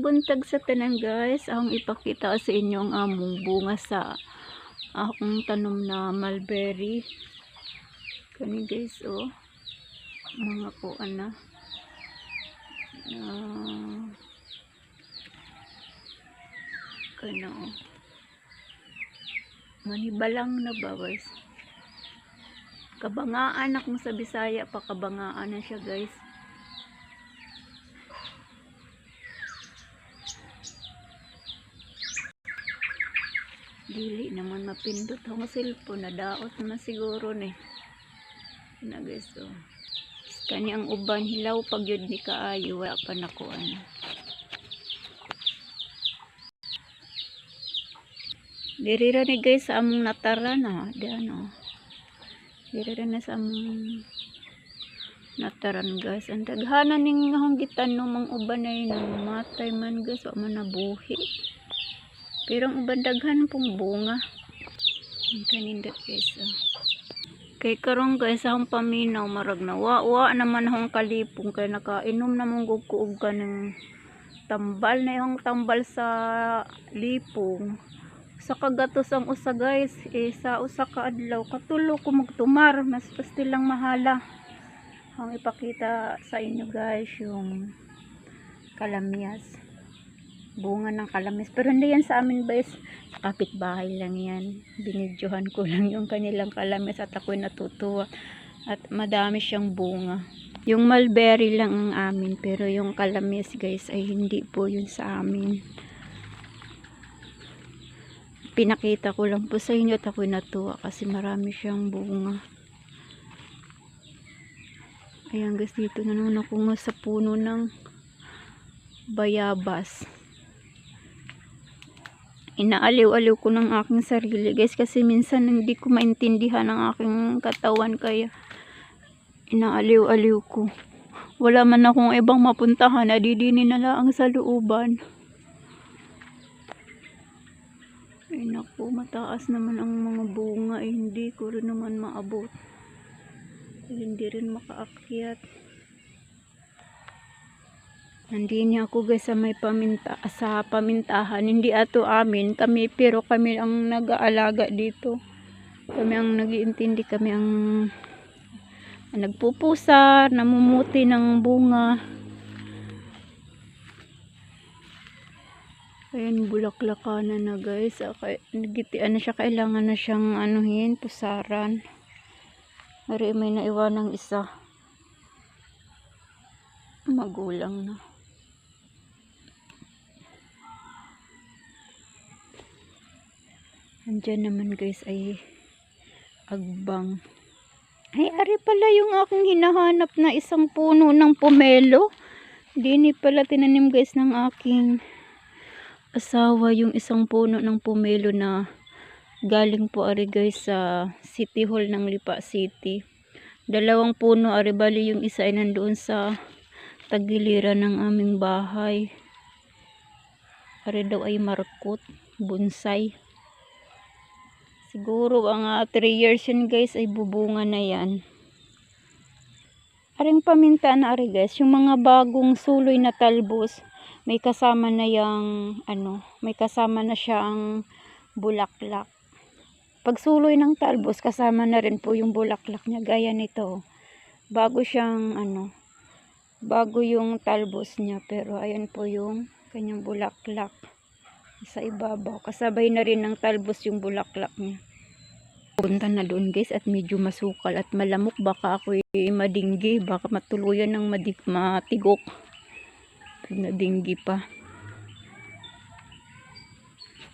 Buntag sa tanan guys. Akong ipakita sa inyo ang among bunga sa akong tanom na mulberry. Kani guys oh. Mga kuan na. Ah. Kana oh. Manibalang na ba guys? Kabangaan ako sa Bisaya pa kabangaan na siya guys. Dili naman mapindot ang cellphone nadaot naman siguro ni. Na guys oh. kani ang uban hilaw pag yun ni kaayo wala pa nakuan diri ra ni guys sa among natara na diyan oh. Diri ra na sa among nataran guys. Ang daghanan ning akong gitanom ang uban ay nang matay man guys. Wa man nabuhi pero ang uban daghan pong bunga. Ang kanindot guys. Oh. Kay karong guys akong paminaw marag na wa, wa naman akong kalipong kay nakainom na mong gugkuog ka ng tambal na yung tambal sa lipong. Sa kagatos ang usa guys, eh, sa usa ka adlaw katulo ko magtumar, mas pasti lang mahala. Ang ipakita sa inyo guys yung kalamias bunga ng kalamis. Pero hindi yan sa amin guys. Sa kapitbahay lang yan. Binidyohan ko lang yung kanilang kalamis at ako'y natutuwa. At madami siyang bunga. Yung mulberry lang ang amin. Pero yung kalamis guys ay hindi po yun sa amin. Pinakita ko lang po sa inyo at ako'y natuwa kasi marami siyang bunga. Ayan guys, dito na naman ako sa puno ng bayabas inaaliw-aliw ko ng aking sarili guys kasi minsan hindi ko maintindihan ang aking katawan kaya inaaliw-aliw ko. Wala man akong ibang mapuntahan nadidini na lang sa looban ay naku mataas naman ang mga bunga eh, hindi ko rin naman maabot. Hindi rin makaakyat Nandiyan niya ako guys sa may paminta sa pamintahan. Hindi ato amin kami pero kami ang nag-aalaga dito. Kami ang nagiintindi kami ang, ang nagpupusar, namumuti ng bunga. Ayan, bulaklakana na guys. Okay, nagitian na siya. Kailangan na siyang anuhin, pusaran. Ari may naiwanang isa. Magulang na. Andyan naman guys ay agbang. Ay, ari pala yung aking hinahanap na isang puno ng pomelo. Dini pala tinanim guys ng aking asawa yung isang puno ng pomelo na galing po ari guys sa City Hall ng Lipa City. Dalawang puno ari bali yung isa ay nandoon sa tagiliran ng aming bahay. Ari daw ay markot, bonsai. Siguro mga 3 years yun guys ay bubunga na yan. Aring paminta na ari guys, yung mga bagong suloy na talbos, may kasama na yung ano, may kasama na siyang bulaklak. Pag suloy ng talbos, kasama na rin po yung bulaklak niya gaya nito. Bago siyang ano, bago yung talbos niya pero ayan po yung kanyang bulaklak sa ibabaw. Kasabay na rin ng talbos yung bulaklak niya. Punta na doon guys at medyo masukal at malamok. Baka ako madinggi. Baka matuluyan ng madig matigok. Pag nadinggi pa.